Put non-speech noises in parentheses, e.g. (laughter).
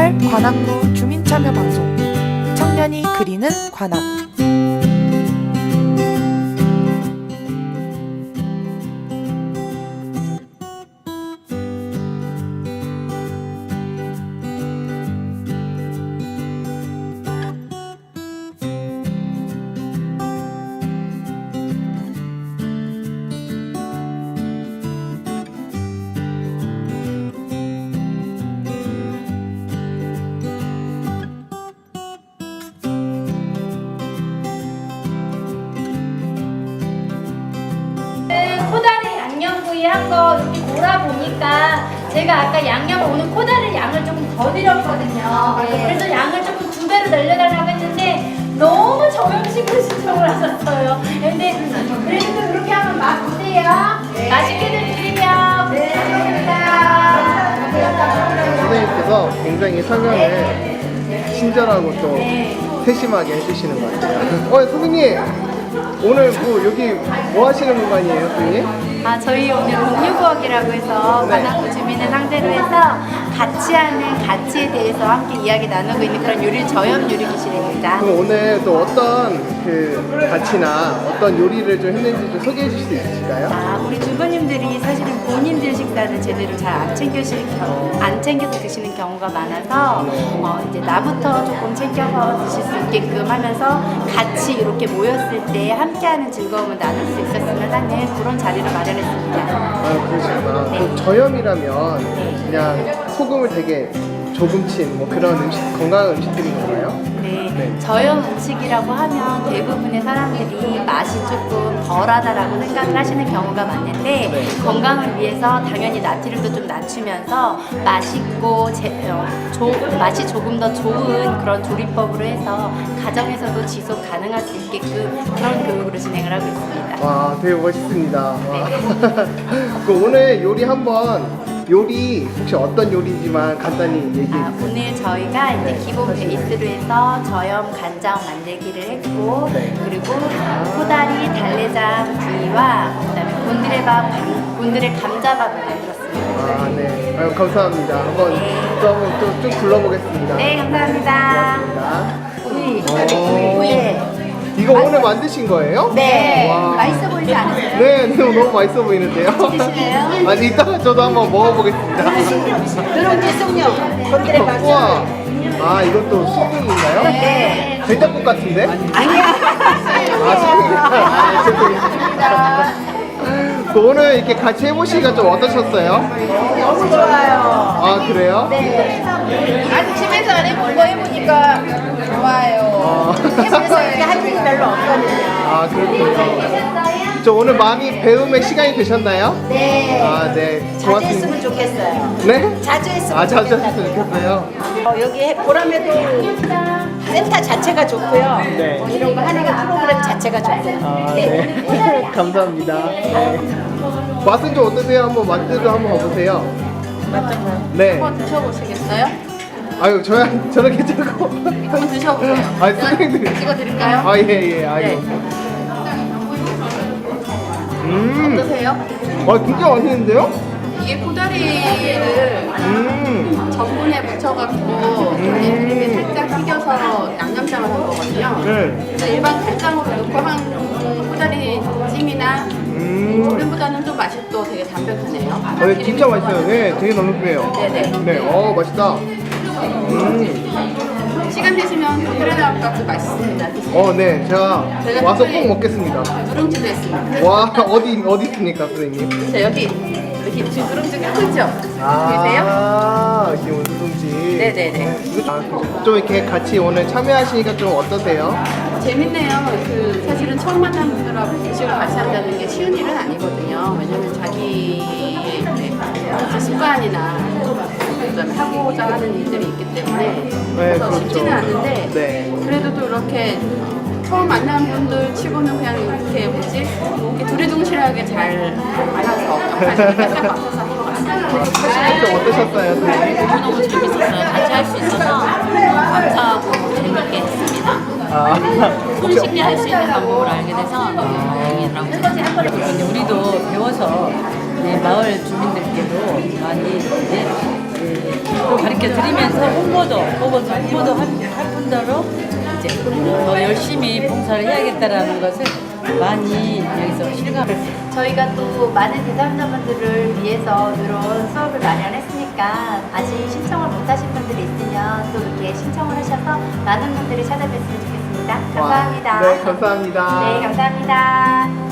18 관악구 주민참여방송. 청년이 그리는 관악 거 이렇게 몰아보니까 제가 아까 양념 오늘 코다리 양을 조금 더 드렸거든요. 네. 그래서 양을 조금 두 배로 늘려달라고 했는데 너무 저염식으로 신청을 하셨어요. 근데 그래도 좀 그렇게 한번 맛보세요. 네. 맛있게들 드리며 부탁드립니다. 선생님께서 굉장히 설명을 친절하고 또 네. 세심하게 해주시는 것 같아요. 어, 선생님! 오늘 뭐 여기 뭐 하시는 공간이에요, 선생님? 아, 저희 오늘 공유부엌이라고 해서 네. 관악구 주민을 상대로 해서 같이 하는 가치에 대해서 함께 이야기 나누고 있는 그런 요리 저염 요리 기실입니다. 그럼 오늘 또 어떤 그 가치나 어떤 요리를 좀 했는지 좀 소개해 주실 수 있으실까요? 아, 우리 주부님 본인들 식사를 제대로 잘 안 챙겨실 안 챙겨서 드시는 경우가 많아서 어, 이제 나부터 조금 챙겨서 드실 수 있게끔 하면서 같이 이렇게 모였을 때 함께하는 즐거움을 나눌 수 있었으면 하는 그런 자리를 마련했습니다. 아, 그러시구나. 그럼 저염이라면 그냥 소금을 되게 조금 친 뭐 그런 음식, 건강한 음식들인 건가요? 네, 네. 저염 음식이라고 하면 대부분의 사람들이 맛이 조금 덜하다라고 생각을 하시는 경우가 많은데 네. 건강을 위해서 당연히 나트륨도 좀 낮추면서 맛있고 제, 어, 조, 맛이 조금 더 좋은 그런 조리법으로 해서 가정에서도 지속 가능할 수 있게끔 그런 교육으로 진행을 하고 있습니다. 와, 되게 멋있습니다. 와. (laughs) 그 오늘 요리 한번 요리 혹시 어떤 요리인지만 간단히 얘기해 아, 주세요. 오늘 저희가 이제 네. 기본 베이스로 해서 저염 간장 만들기를 했고 네. 그리고 코다리 달래장 구이와 그다음에 곤드레밥 감- 곤드레 감자밥을 만들었습니다. 아, 네. 아유, 감사합니다. 한번 네. 또 한번 또쭉 불러보겠습니다. 네 감사합니다. 고맙습니다. 만드신 거예요? 네. 와. 맛있어 보이지 않으세요? 네, 네, 너무 맛있어 보이는데요. 드실래요? (laughs) 아니, 이따가 저도 한번 먹어보겠습니다. 그럼. 건드려 봐서. 우와. 아, 이것도 소금인가요? 네. 된장국 같은데? 아니야. 아. 아, 죄송합니다. 그 오늘 이렇게 같이 해보시니까 좀 어떠셨어요? 너무 좋아요. 아, 그래요? 네. 아직 집에서 안 해본 거 해보니까 좋아요. 할 일이 별로 없거든요. 아, 그렇군요. 저 오늘 많이 배움의 시간이 되셨나요? 네. 아, 네. 자주 고맙습니다. 했으면 좋겠어요. 네? 자주 했으면 아, 자주 좋겠다. 했으면 좋겠어요. 어, 여기 보람에도 센터 자체가 좋고요. 네. 뭐 이런 거 하는 게 프로그램 자체가 좋고요. 아, 네. (laughs) 감사합니다. 네. 맛은 좀 어떠세요? 한번 맛들도 한번 봐보세요. 맞죠? 네. 한번 드셔보시겠어요? 아유, 저야, 저는 괜찮고. 한번 드셔보세요. 아, 선생님들. 찍어드릴까요? 아, 예, 예. 아유. 네. 음. 어떠세요? 아, 진짜 맛있는데요? 이게 코다리를 음. 전분에 묻혀갖고 이렇게 살짝 튀겨서 양념장을 한 거거든요. 네. 그래서 일반 간장으로 넣고 한 코다리 찜이나 음. 조림보다는 좀 맛이 또 되게 담백하네요. 아, 네, 진짜 맛있어요. 네, 되게 넉넉해요. 네네. 네, 어, 맛있다. 음. 시간 되시면 또 끓여나올까 맛있습니다. 어, 네, 제가 제가 와서 특별히- 꼭 먹겠습니다. 누룽지도 했습니다. 와, (laughs) 어디, 어디 있습니까, 선생님? 자, 여기 이렇게 지금 누룽지가 크죠? 보이세요? 아, 이게 원두둥지. 네네네. 아, 좀 이렇게 같이 오늘 참여하시니까 좀 어떠세요? 재밌네요. 그 사실은 처음 만난 분들하고 음식을 같이 한다는 게 쉬운 일은 아니거든요. 왜냐면 자기의 그 습관이나 그다음에 하고자 하는 일들이 있기 때문에 그래서 그렇죠. 쉽지는 않은데 네. 그래도 또 이렇게 처음 만난 분들 치고는 그냥 이렇게 뭐지 이렇게 두리둥실하게 잘 알아서 역할을 딱 맡아서 한것 같습니다. 좀 어떠셨어요, 선생님? 너무너무 재밌었어요. 같이 할 수 있어서 감사하고 재밌게 했습니다. 아, 손쉽게 할 수 있는 방법을 알게 돼서 너무 다행이라고 생각합니다. 근데 우리도 배워서 네, 마을 주민들께도 많이 이제 가르쳐 드리면서 홍보도 홍보도 홍보도 할, 할 뿐더러 이제 더 열심히 봉사를 해야겠다라는 것을 많이 여기서 실감을 저희가 또 많은 대상자분들을 위해서 이런 수업을 마련했으니까 아직 신청을 못하신 분들이 있으면 또 이렇게 신청을 하셔서 많은 분들이 찾아뵀으면 좋겠습니다. 감사합니다. 네, 감사합니다. 네, 감사합니다.